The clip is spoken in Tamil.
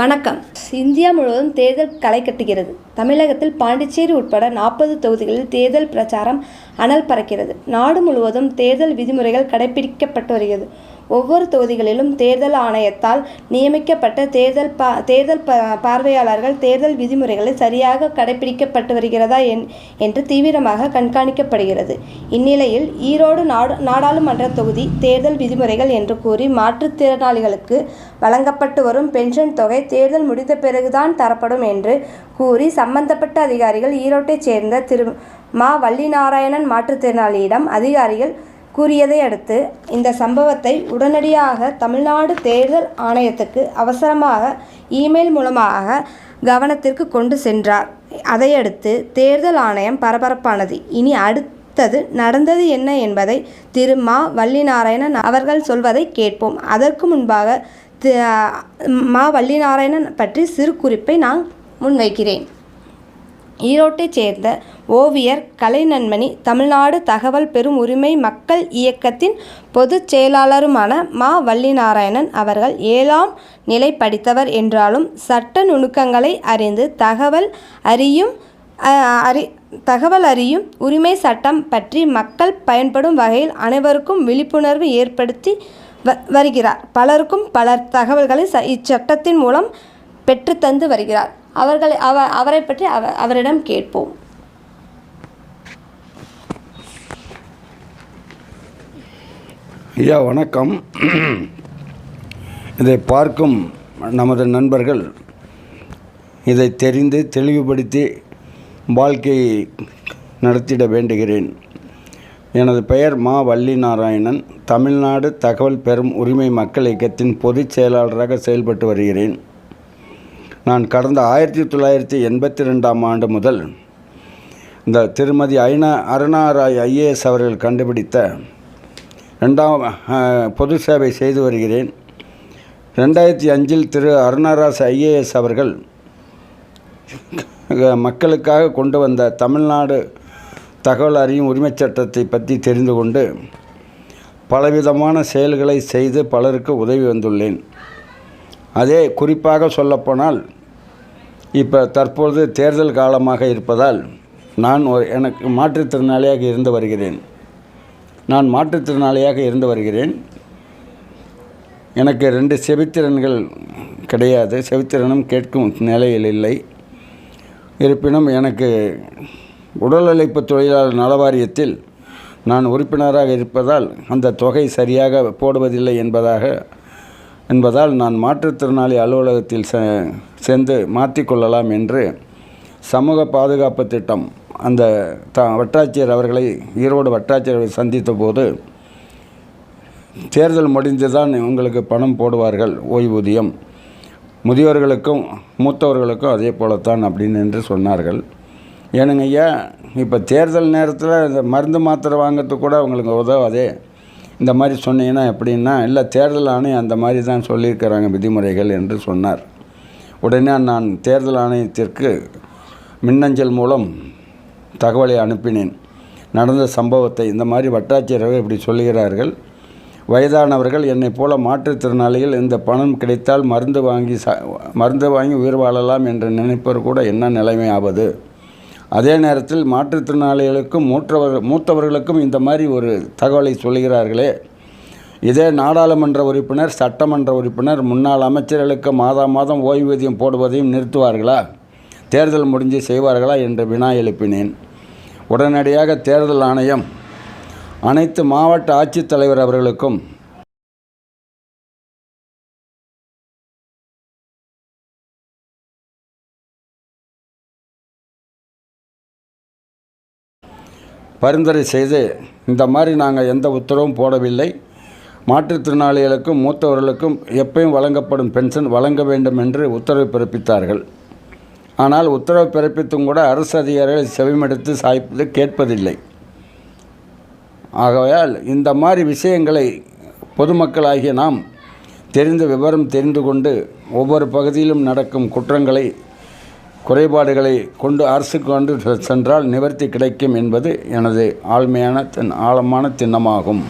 வணக்கம். இந்தியா முழுவதும் தேர்தல் களை கட்டுகிறது. தமிழகத்தில் பாண்டிச்சேரி உட்பட நாற்பது தொகுதிகளில் தேர்தல் பிரச்சாரம் அனல் பறக்கிறது. நாடு முழுவதும் தேர்தல் விதிமுறைகள் கடைபிடிக்கப்பட்டு வருகிறது. ஒவ்வொரு தொகுதிகளிலும் தேர்தல் ஆணையத்தால் நியமிக்கப்பட்ட தேர்தல் பா தேர்தல் ப பார்வையாளர்கள் தேர்தல் விதிமுறைகளை சரியாக கடைபிடிக்கப்பட்டு வருகிறதா என் என்று தீவிரமாக கண்காணிக்கப்படுகிறது. இந்நிலையில் ஈரோடு நாடு நாடாளுமன்ற தொகுதி தேர்தல் விதிமுறைகள் என்று கூறி மாற்றுத்திறனாளிகளுக்கு வழங்கப்பட்டு வரும் பென்ஷன் தொகை தேர்தல் முடிந்த பிறகுதான் தரப்படும் என்று கூறி சம்பந்தப்பட்ட அதிகாரிகள் ஈரோட்டைச் சேர்ந்த திரு மா வள்ளிநாராயணன் மாற்றுத்திறனாளியிடம் அதிகாரிகள் கூறியதை அடுத்து இந்த சம்பவத்தை உடனடியாக தமிழ்நாடு தேர்தல் ஆணையத்துக்கு அவசரமாக இமெயில் மூலமாக கவனத்திற்கு கொண்டு சென்றார். அதையடுத்து தேர்தல் ஆணையம் பரபரப்பானது. இனி அடுத்தது நடந்தது என்ன என்பதை திரு. மா. வள்ளிநாராயணன் அவர்கள் சொல்வதை கேட்போம். அதற்கு முன்பாக மா. வள்ளிநாராயணன் பற்றி சிறு குறிப்பை நான் முன்வைக்கிறேன். ஈரோட்டைச் சேர்ந்த ஓவியர் கலைநன்மணி தமிழ்நாடு தகவல் பெறும் உரிமை மக்கள் இயக்கத்தின் பொதுச் செயலாளருமான மா. வள்ளிநாராயணன் அவர்கள் ஏழாம் நிலை படித்தவர் என்றாலும் சட்ட நுணுக்கங்களை அறிந்து தகவல் அறியும் அறி தகவல் அறியும் உரிமை சட்டம் பற்றி மக்கள் பயன்படும் வகையில் அனைவருக்கும் விழிப்புணர்வு ஏற்படுத்தி வ வருகிறார். பலருக்கும் பலர் தகவல்களை ச இச்சட்டத்தின் மூலம் பெற்றுத்தந்து வருகிறார். அவர்களை அவ அவரை பற்றி அவ அவரிடம் கேட்போம். ஐயா வணக்கம். இதை பார்க்கும் நமது நண்பர்கள் இதை தெரிந்து தெளிவுபடுத்தி வாழ்க்கையை நடத்திட வேண்டுகிறேன். எனது பெயர் மா வள்ளி நாராயணன் தமிழ்நாடு தகவல் பெறும் உரிமை மக்கள் இயக்கத்தின் பொதுச் செயலாளராக செயல்பட்டு வருகிறேன். நான் கடந்த ஆயிரத்தி தொள்ளாயிரத்தி எண்பத்தி ரெண்டாம் ஆண்டு முதல் இந்த திருமதி ஐநா அருணாராய் ஐஏஎஸ் அவர்கள் கண்டுபிடித்த ரெண்டாம் பொது சேவை செய்து வருகிறேன். ரெண்டாயிரத்தி அஞ்சில் திரு அருணாராஸ் ஐஏஎஸ் அவர்கள் மக்களுக்காக கொண்டு வந்த தமிழ்நாடு தகவல் அறியும் உரிமைச் சட்டத்தை பற்றி தெரிந்து கொண்டு பலவிதமான செயல்களை செய்து பலருக்கு உதவி வந்துள்ளேன். அதே குறிப்பாக சொல்லப்போனால் இப்போ தற்பொழுது தேர்தல் காலமாக இருப்பதால் நான் ஒரு எனக்கு மாற்றுத்திறனாளியாக இருந்து வருகிறேன். நான் மாற்றுத்திறனாளியாக இருந்து வருகிறேன். எனக்கு ரெண்டு செவித்திறன்கள் கிடையாது. செவித்திறனும் கேட்கும் நிலையில் இல்லை. இருப்பினும் எனக்கு உடல் உழைப்பு தொழிலாளர் நலவாரியத்தில் நான் உறுப்பினராக இருப்பதால் அந்த தொகை சரியாக போடுவதில்லை என்பதாக என்பதால் நான் மாற்றுத்திறனாளி அலுவலகத்தில் செ சென்று மாற்றிக்கொள்ளலாம் என்று சமூக பாதுகாப்பு திட்டம் அந்த த வட்டாட்சியர் அவர்களை ஈரோடு வட்டாட்சியர்களை சந்தித்த போது தேர்தல் முடிந்து தான் உங்களுக்கு பணம் போடுவார்கள் ஓய்வூதியம். முதியோர்களுக்கும் மூத்தவர்களுக்கும் அதே போலத்தான் அப்படின்னு என்று சொன்னார்கள். ஏனுங்க ஐயா இப்போ தேர்தல் நேரத்தில் இந்த மருந்து மாத்திரை வாங்கிறதுக்கு கூட உங்களுக்கு உதவாதே. இந்த மாதிரி சொன்னீங்கன்னா எப்படின்னா இல்லை தேர்தல் ஆணையம் அந்த மாதிரி தான் சொல்லியிருக்கிறாங்க விதிமுறைகள் என்று சொன்னார். உடனே நான் தேர்தல் ஆணையத்திற்கு மின்னஞ்சல் மூலம் தகவலை அனுப்பினேன். நடந்த சம்பவத்தை இந்த மாதிரி வட்டாட்சியர்கள் இப்படி சொல்லுகிறார்கள். வயதானவர்கள் என்னை போல மாற்றுத்திறனாளிகள் இந்த பணம் கிடைத்தால் மருந்து வாங்கி சா மருந்து வாங்கி உயிர் வாழலாம் என்று நினைப்பவர் கூட என்ன நிலைமை ஆவது அதே நேரத்தில் மாற்றுத்திறனாளிகளுக்கும் மூற்றவர் மூத்தவர்களுக்கும் இந்த மாதிரி ஒரு தகவலை சொல்கிறார்களே இதே நாடாளுமன்ற உறுப்பினர் சட்டமன்ற உறுப்பினர் முன்னாள் அமைச்சர்களுக்கு மாதம் மாதம் ஓய்வூதியம் போடுவதையும் நிறுத்துவார்களா? தேர்தல் முடிஞ்சு செய்வார்களா என்று வினா எழுப்பினேன். உடனடியாக தேர்தல் ஆணையம் அனைத்து மாவட்ட ஆட்சித்தலைவர் அவர்களுக்கும் பரிந்துரை செய்து இந்த மாதிரி நாங்கள் எந்த உத்தரவும் போடவில்லை. மாற்றுத்திறனாளிகளுக்கும் மூத்தவர்களுக்கும் எப்பயும் வழங்கப்படும் பென்ஷன் வழங்க வேண்டும் என்று உத்தரவு பிறப்பித்தார்கள். ஆனால் உத்தரவு பிறப்பித்தும் கூட அரசு அதிகாரிகள் செவிமடுத்து சாய்ப்பது கேட்பதில்லை. ஆகையால் இந்த மாதிரி விஷயங்களை பொதுமக்களாகிய நாம் தெரிந்த விவரம் தெரிந்து கொண்டு ஒவ்வொரு பகுதியிலும் நடக்கும் குற்றங்களை குறைபாடுகளை கொண்டு அரசு கொண்டு சென்றால் நிவர்த்தி கிடைக்கும் என்பது எனது ஆழ்மையான தின் ஆழமான திண்ணமாகும்.